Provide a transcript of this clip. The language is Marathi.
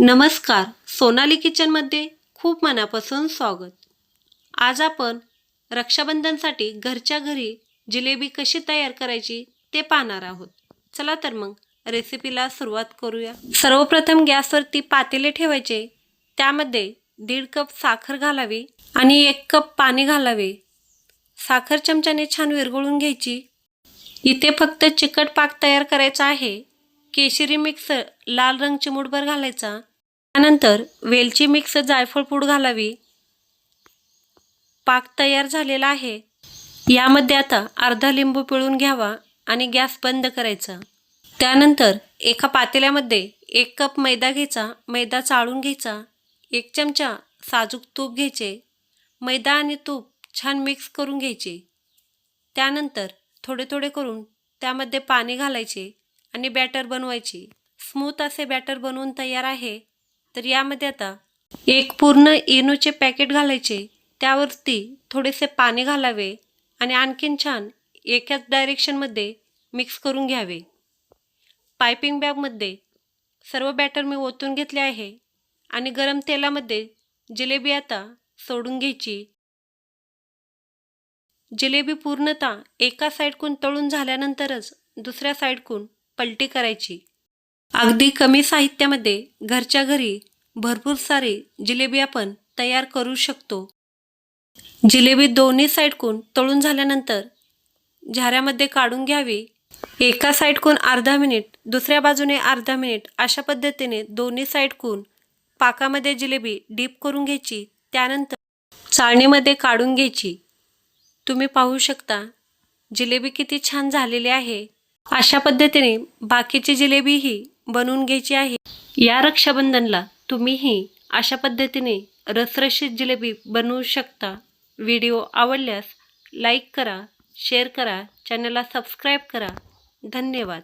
नमस्कार सोनाली किचनमध्ये खूप मनापासून स्वागत. आज आपण रक्षाबंधनसाठी घरच्या घरी जिलेबी कशी तयार करायची ते पाहणार आहोत. चला तर मग रेसिपीला सुरुवात करूया. सर्वप्रथम गॅसवरती पातेले ठेवायचे. त्यामध्ये दीड कप साखर घालावी आणि एक कप पाणी घालावे. साखर चमच्याने छान विरघळून घ्यायची. इथे फक्त चिकट पाक तयार करायचा आहे. केशरी मिक्सर लाल रंग चिमूटभर घालायचा. त्यानंतर वेलची मिक्स जायफळ पूड घालावी. पाक तयार झालेला आहे. यामध्ये आता अर्धा लिंबू पिळून घ्यावा आणि गॅस बंद करायचा. त्यानंतर एका पातेल्यामध्ये एक कप मैदा घ्यायचा. मैदा चाळून घ्यायचा. एक चमचा साजूक तूप घ्यायचे. मैदा आणि तूप छान मिक्स करून घ्यायचे. त्यानंतर थोडे थोडे करून त्यामध्ये पाणी घालायचे आणि बॅटर बनवायचे. स्मूथ असे बॅटर बनवून तयार आहे. तर यामध्ये आता एक पूर्ण इनोचे पॅकेट घालायचे त्यावरती थोडेसे पाणी घालावे आणि आणखीन छान एकाच डायरेक्शनमध्ये मिक्स करून घ्यावे. पायपिंग बॅगमध्ये सर्व बॅटर मी ओतून घेतले आहे आणि गरम तेलामध्ये जिलेबी आता सोडून घ्यायची. जिलेबी पूर्णतः एका साईडकून तळून झाल्यानंतरच दुसऱ्या साईडकून पलटी करायची. अगदी कमी साहित्यामध्ये घरच्या घरी भरपूर सारी जिलेबी आपण तयार करू शकतो. जिलेबी दोन्ही साईडकून तळून झाल्यानंतर झाऱ्यामध्ये काढून घ्यावी. एका साईडकून अर्धा मिनिट दुसऱ्या बाजूने अर्धा मिनिट अशा पद्धतीने दोन्ही साईडकून पाकामध्ये जिलेबी डीप करून घ्यायची त्यानंतर चाळणीमध्ये काढून घ्यायची. तुम्ही पाहू शकता जिलेबी किती छान झालेली आहे. अशा पद्धतीने बाकीची जिलेबीही बनवून घ्यायची आहे. या रक्षाबंधनला तुम्हीही अशा पद्धतीने रसरशीत जिलेबी बनवू शकता. व्हिडिओ आवडल्यास लाईक करा शेअर करा चॅनलला सबस्क्राईब करा. धन्यवाद.